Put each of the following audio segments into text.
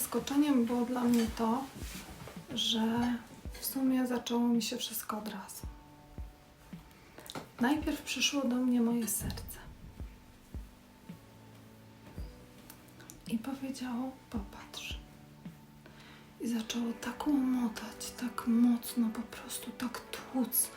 zaskoczeniem było dla mnie to, że w sumie zaczęło mi się wszystko od razu. Najpierw przyszło do mnie moje serce. I powiedziało: Popatrz. I zaczęło tak łomotać, tak mocno, po prostu tak tłuc,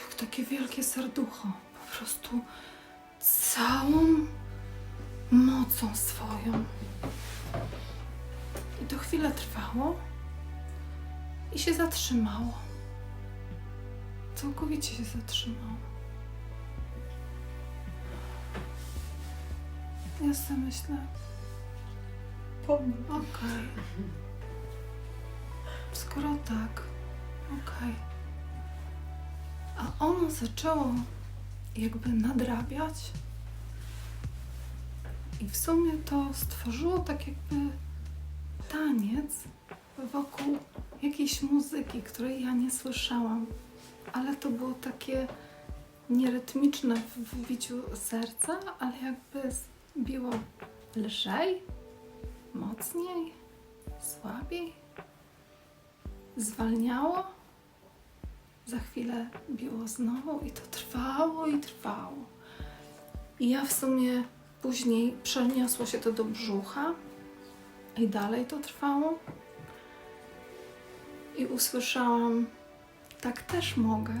jak takie wielkie serducho. Po prostu całą mocą swoją. I to chwilę trwało i się zatrzymało. Całkowicie się zatrzymało. Ja sobie myślę, okej. Skoro tak, okej. A ono zaczęło jakby nadrabiać i w sumie to stworzyło tak jakby taniec wokół jakiejś muzyki, której ja nie słyszałam, ale to było takie nierytmiczne w biciu serca, ale jakby biło lżej, mocniej, słabiej, zwalniało. Za chwilę biło znowu i to trwało i trwało. I ja w sumie później przeniosło się to do brzucha i dalej to trwało. I usłyszałam, tak też mogę.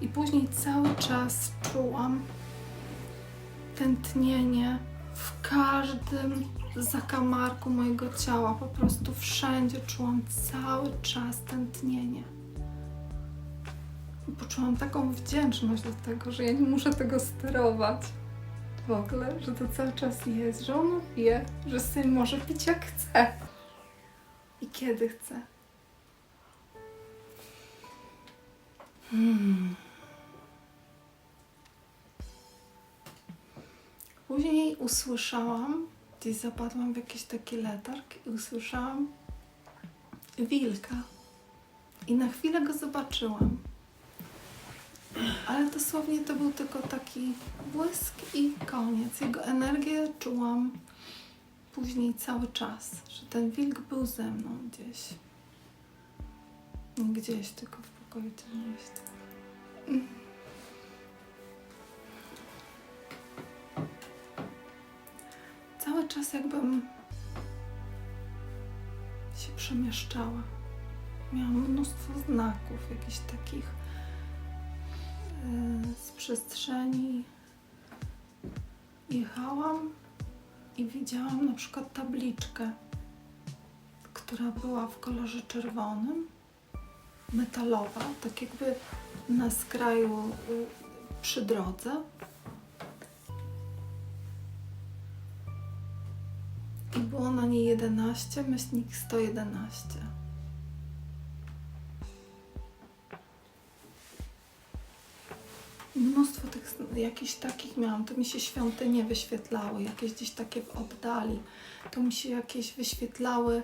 I później cały czas czułam tętnienie w każdym zakamarku mojego ciała. Po prostu wszędzie czułam cały czas tętnienie. I poczułam taką wdzięczność do tego, że ja nie muszę tego sterować w ogóle, że to cały czas jest, że ono wie, że syn może pić jak chce i kiedy chce. Hmm. Później usłyszałam, gdzieś zapadłam w jakiś taki letarg i usłyszałam wilka. I na chwilę go zobaczyłam. Ale dosłownie to był tylko taki błysk i koniec. Jego energię czułam później cały czas, że ten wilk był ze mną gdzieś. Nie gdzieś, tylko w pokoju tym jest. Cały czas jakbym się przemieszczała. Miałam mnóstwo znaków, jakichś takich przestrzeni. Jechałam i widziałam na przykład tabliczkę, która była w kolorze czerwonym, metalowa, tak jakby na skraju y, przy drodze. I było na niej 11, myślnik 111. Mnóstwo tych jakichś takich miałam. To mi się świątynie wyświetlały, jakieś gdzieś takie w oddali. To mi się jakieś wyświetlały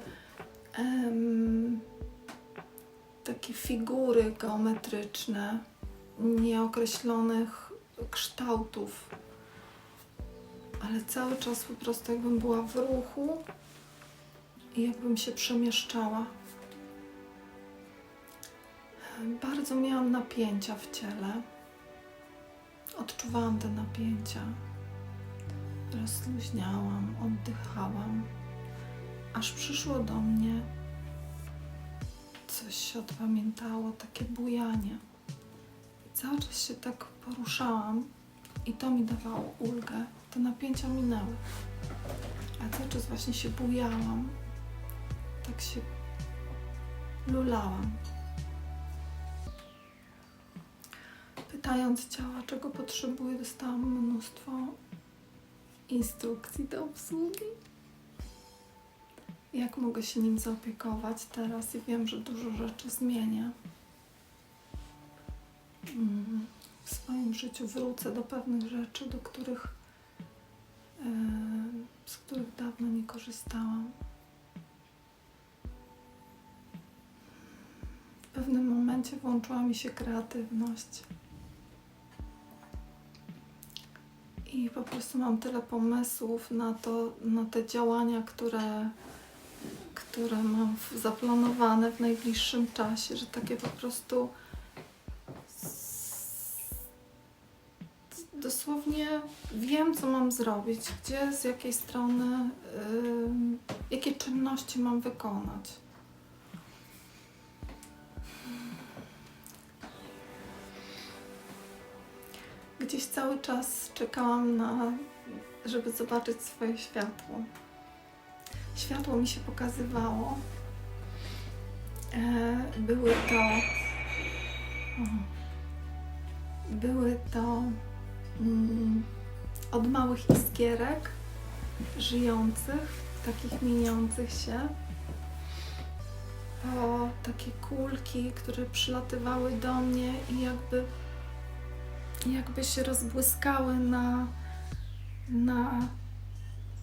em, takie figury geometryczne nieokreślonych kształtów. Ale cały czas po prostu jakbym była w ruchu i jakbym się przemieszczała. Bardzo miałam napięcia w ciele. Odczuwałam te napięcia. Rozluźniałam, oddychałam, aż przyszło do mnie coś się odpamiętało, takie bujanie. Cały czas się tak poruszałam i to mi dawało ulgę. Te napięcia minęły. A cały czas właśnie się bujałam. Tak się lulałam. Pytając ciała, czego potrzebuję, dostałam mnóstwo instrukcji do obsługi. Jak mogę się nim zaopiekować teraz i wiem, że dużo rzeczy zmienię. Mm, W swoim życiu wrócę do pewnych rzeczy, do których, e, z których dawno nie korzystałam. W pewnym momencie włączyła mi się kreatywność. I po prostu mam tyle pomysłów na to, na te działania, które, które mam zaplanowane w najbliższym czasie, że takie po prostu dosłownie wiem, co mam zrobić, gdzie, z jakiej strony, ym, jakie czynności mam wykonać. Gdzieś cały czas czekałam na, żeby zobaczyć swoje światło. Światło mi się pokazywało. E, były to. Były to mm, od małych iskierek żyjących, takich mieniących się, po takie kulki, które przylatywały do mnie i jakby jakby się rozbłyskały na, na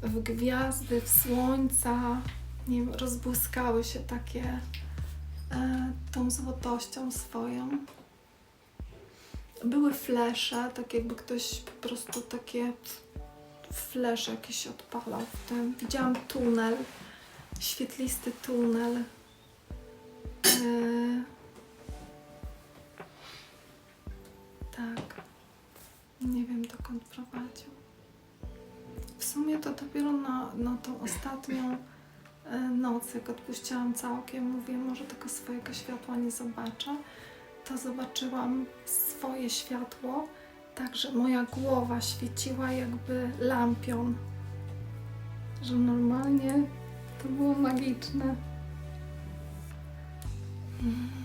w gwiazdy, w słońca, nie wiem, rozbłyskały się takie e, tą złotością swoją. Były flesze, tak jakby ktoś po prostu takie flesze jakieś odpalał w tym. Widziałam tunel, świetlisty tunel. E, tak. Nie wiem, dokąd prowadził. W sumie to dopiero na, na tą ostatnią e, noc, jak odpuściłam całkiem, mówię, może tego swojego światła nie zobaczę, to zobaczyłam swoje światło, tak, że moja głowa świeciła jakby lampion. Że normalnie to było magiczne. Mm.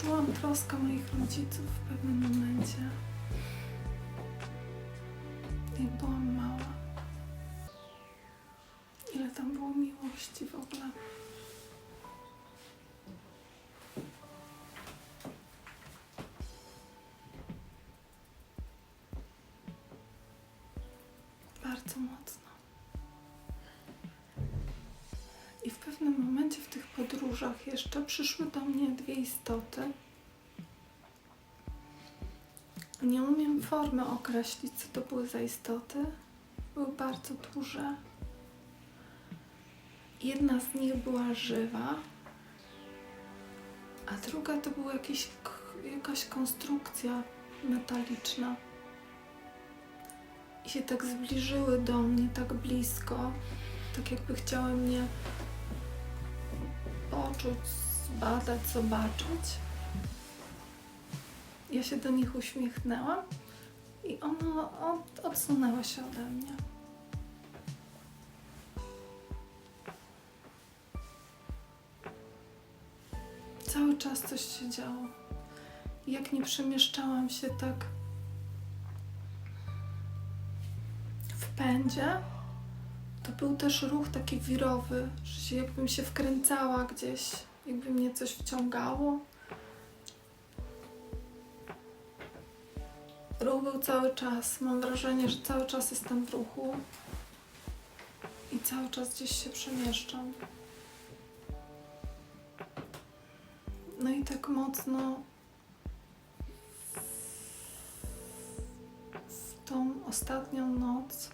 Poczułam troskę moich rodziców w pewnym momencie. Jak byłam mała. Ile tam było miłości w ogóle. Bardzo mocno. I w pewnym momencie w tych podróżach jeszcze przyszły do mnie dwie istoty. Nie umiem formy określić, co to były za istoty. Były bardzo duże. Jedna z nich była żywa, a druga to była jakiś, jakaś konstrukcja metaliczna. I się tak zbliżyły do mnie, tak blisko, tak jakby chciały mnie poczuć, zbadać, zobaczyć. Ja się do nich uśmiechnęłam i ono od, odsunęło się ode mnie. Cały czas coś się działo. Jak nie przemieszczałam się tak w pędzie, to był też ruch taki wirowy, że się jakbym się wkręcała gdzieś, jakby mnie coś wciągało. Ruch był cały czas. Mam wrażenie, że cały czas jestem w ruchu i cały czas gdzieś się przemieszczam. No i tak mocno w tą ostatnią noc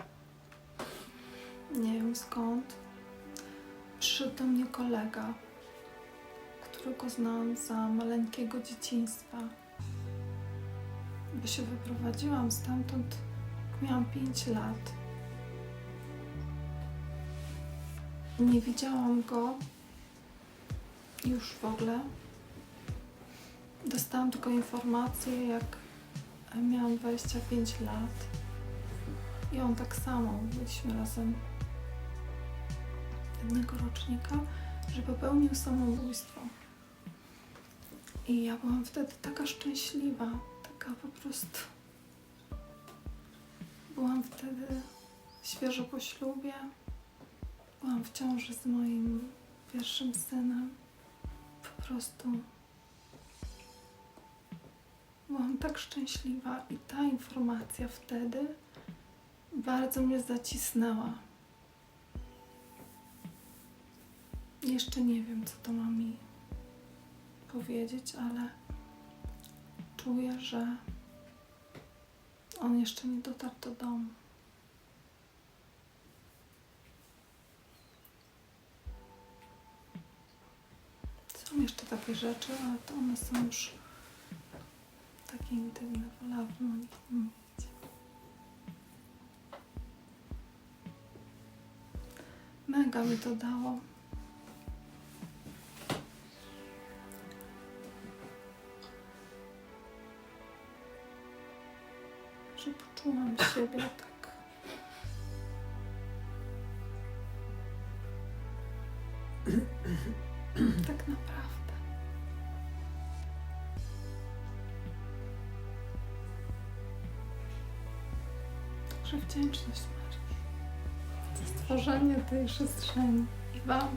nie wiem skąd, przyszedł do mnie kolega, którego znałam za maleńkiego dzieciństwa. Bo się wyprowadziłam stamtąd, miałam 5 lat. Nie widziałam go już w ogóle. Dostałam tylko informację, jak miałam 25 lat. I on tak samo, byliśmy razem jednego rocznika, że popełnił samobójstwo. I ja byłam wtedy taka szczęśliwa, taka po prostu. Byłam wtedy świeżo po ślubie. Byłam w ciąży z moim pierwszym synem. Po prostu byłam tak szczęśliwa i ta informacja wtedy bardzo mnie zacisnęła. Jeszcze nie wiem, co to ma mi powiedzieć, ale czuję, że on jeszcze nie dotarł do domu. Są jeszcze takie rzeczy, ale to one są już takie intymne, wolałabym o nich nie mówić. Mega mi to dało. Że poczułam siebie tak. Tak naprawdę. Także wdzięczność Mariusz za stworzenie tej przestrzeni i Wam.